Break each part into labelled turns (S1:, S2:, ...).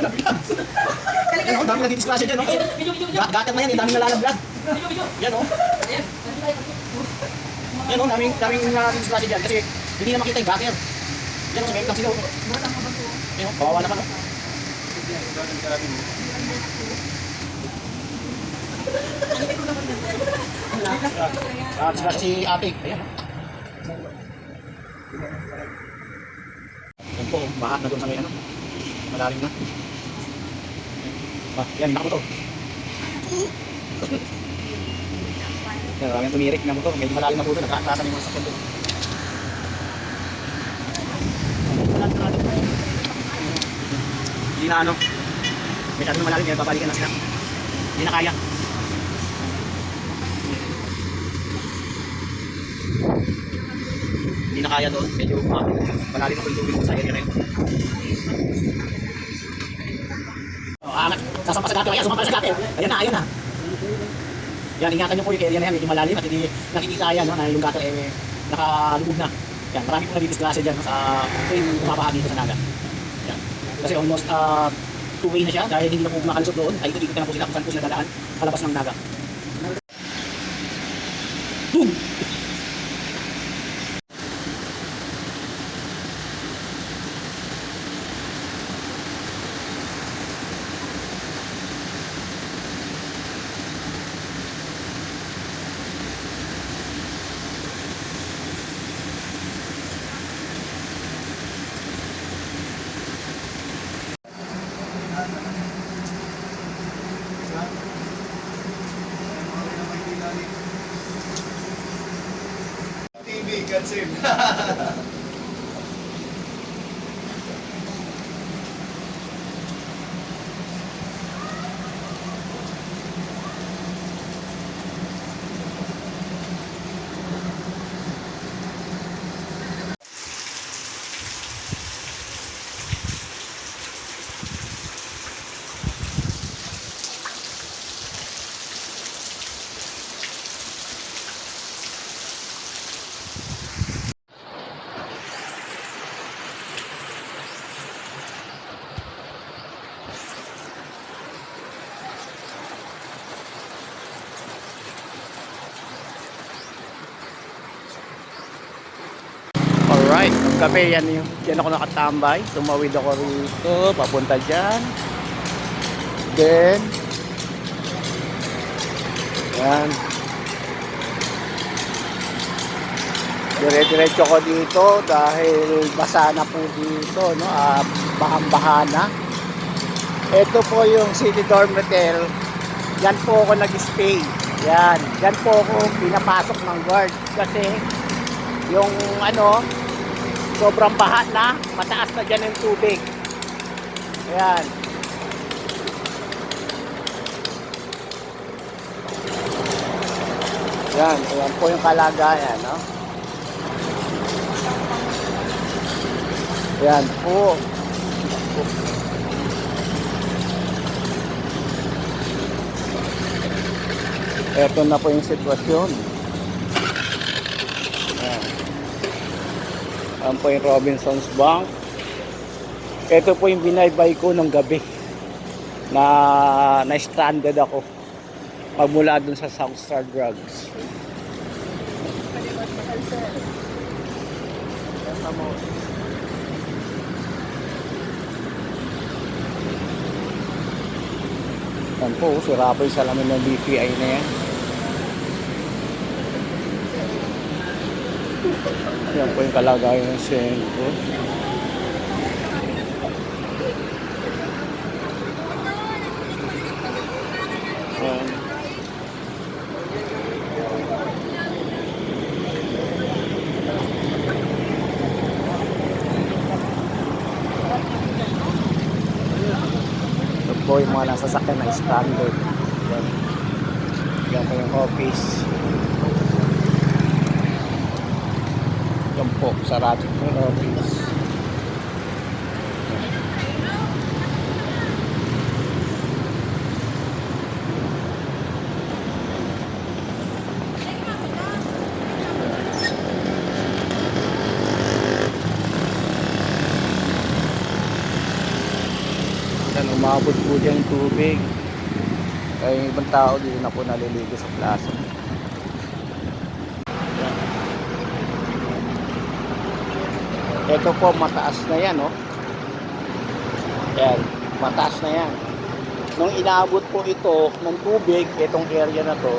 S1: Yan o, dami nagdidisgrasya dyan o. Ga- Gater na yan, daming nalalaglag. Yan o. Yan o, daming, daming nagdidisgrasya dyan kasi hindi na makita yung gater. Yan o, sumekit lang sila o. Yan o, kawawa naman o. Ah, si ate. Ayan. Yan po, bahat na doon sa may ano. Malalim na. Ah, yan, nakamotor. Yan, maraming tumirik na motor. Medyo malalim na po doon. Nakakatasan yung mga sakyan doon. Hindi na ano. Masyado na malalim. Kaya babalikan na sila. Hindi na kaya. Hindi na kaya doon. Medyo uh, malalim na po yung tubig sa area na yun. Oh, angat. Sasampa sa gato. Ayan, sumampa sa gato. Ayan na, ayan na. Yan, ingatan niyo po yung area na yan. Medyo malalim at hindi nakikita yan no, na yung gato eh nakalubog na. Yan, marami po nagdidisgrasya dyan no, sa tuwing pumapaha dito sa Naga. Yan. Kasi almost uh, two-way na siya dahil hindi na po makalusot doon. Ay, ikot-ikot na po sila kung saan po sila dadaan palabas ng Naga. Boom! that's too. gabi yan yung yan ako nakatambay. Tumawid ako rito, papunta dyan. Then, yan. Dire-diretso ko dito dahil basa na po dito, no? Ah, bahang-baha na. Ito po yung City Dormitel. Yan po ako nag-stay. Yan. Yan po ako pinapasok ng guard. Kasi yung ano, sobrang baha na, mataas na dyan yung tubig. Ayan. Yan, ayan po yung kalagayan, no? Ayan po. Ito na po yung sitwasyon. Ayan. Ayan po yung Robinson's Bank. Ito po yung binaybay ko ng gabi na na-stranded ako pagmula dun sa South Star Drugs. Yan po, sira po yung salamin ng BPI na yan. Yan po yung kalagayan ng sentro. Yan. Ito po yung mga nasasakyan na standard. Yan. Yan po yung office. Yan po, po yung office. Yan, umabot po dyan tubig. Kaya yung ibang tao dito na po naliligo sa plaza. Ito po, mataas na yan, oh. Yan, mataas na yan. Nung inaabot po ito ng tubig, itong area na to,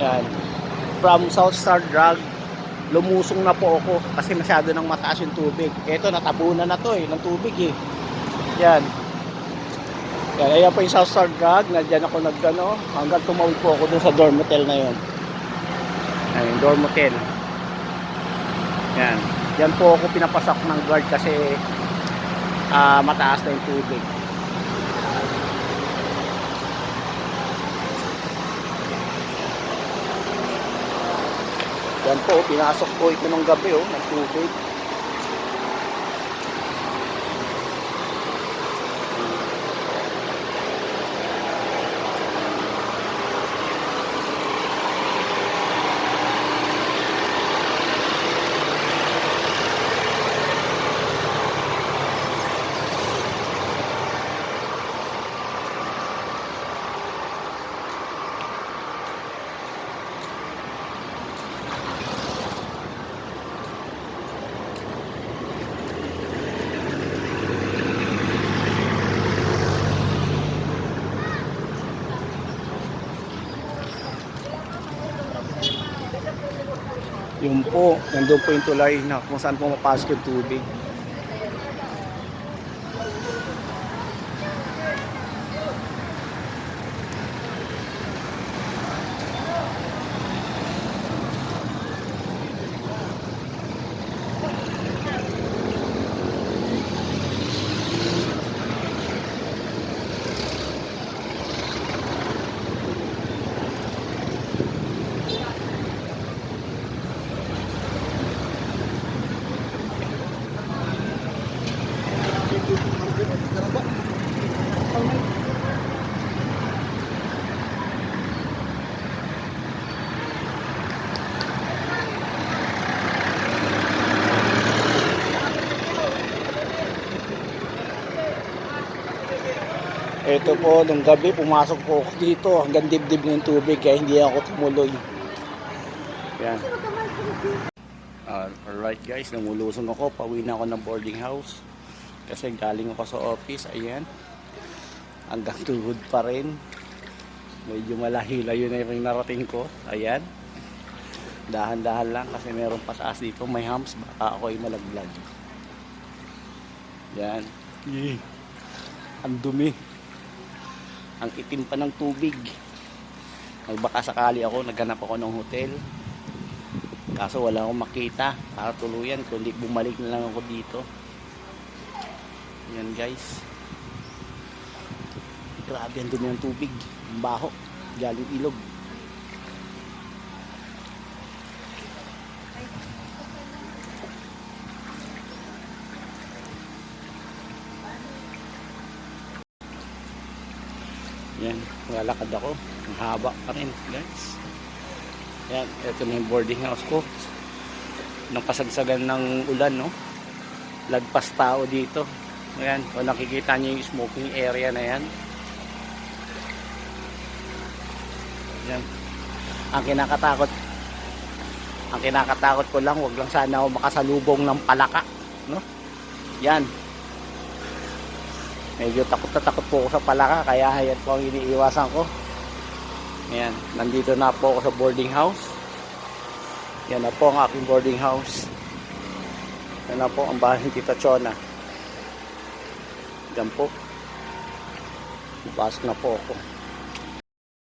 S1: yan, from South Star Drag, lumusong na po ako kasi masyado nang mataas yung tubig. Ito, natabunan na to eh, ng tubig eh. Yan. Yan, ayan po yung South Star Drag, nandyan ako nagano, hanggang tumawid po ako dun sa dorm hotel na yun. Yan, yung dorm hotel. Yan. Yan po ako pinapasak ng guard kasi ah, mataas na yung tubig. Yan po, pinasok po ito ng gabi oh, ng tubig. Yun po, nandun po yung tulay na kung saan po mapasok yung tubig. Ito po, nung gabi, pumasok po ako dito. Hanggang dibdib ng tubig, kaya hindi ako tumuloy. Yan. Uh, alright guys, numulusong ako. Pauwi na ako ng boarding house. Kasi galing ako sa office. Ayan. Hanggang tuhod pa rin. Medyo malahi-layo na yung narating ko. Ayan. Dahan-dahan lang kasi meron pataas dito. May humps. Baka ako ay malaglag. Yan. Yee. Ang dumi ang itim pa ng tubig. Nagbaka sakali ako naghanap ako ng hotel. Kaso wala akong makita. Para tuluyan kundi bumalik na lang ako dito. Yan guys. Grabe ang dumi ng tubig. Ang baho. Galing ilog Yan, lalakad ako. Ang haba pa rin, guys. Yan, ito na yung boarding house ko. Nang kasagsagan ng ulan, no? Lagpas tao dito. Ayan, kung nakikita niyo yung smoking area na yan. Yan. Ang kinakatakot, ang kinakatakot ko lang, wag lang sana ako makasalubong ng palaka, no? Yan, medyo takot na takot po ako sa palaka kaya hayat po ang iniiwasan ko. Ayan nandito na po ako sa boarding house. Yan na po ang aking boarding house. Yan na po ang bahay ni Tita Chona. Yan po. Pasok na po ako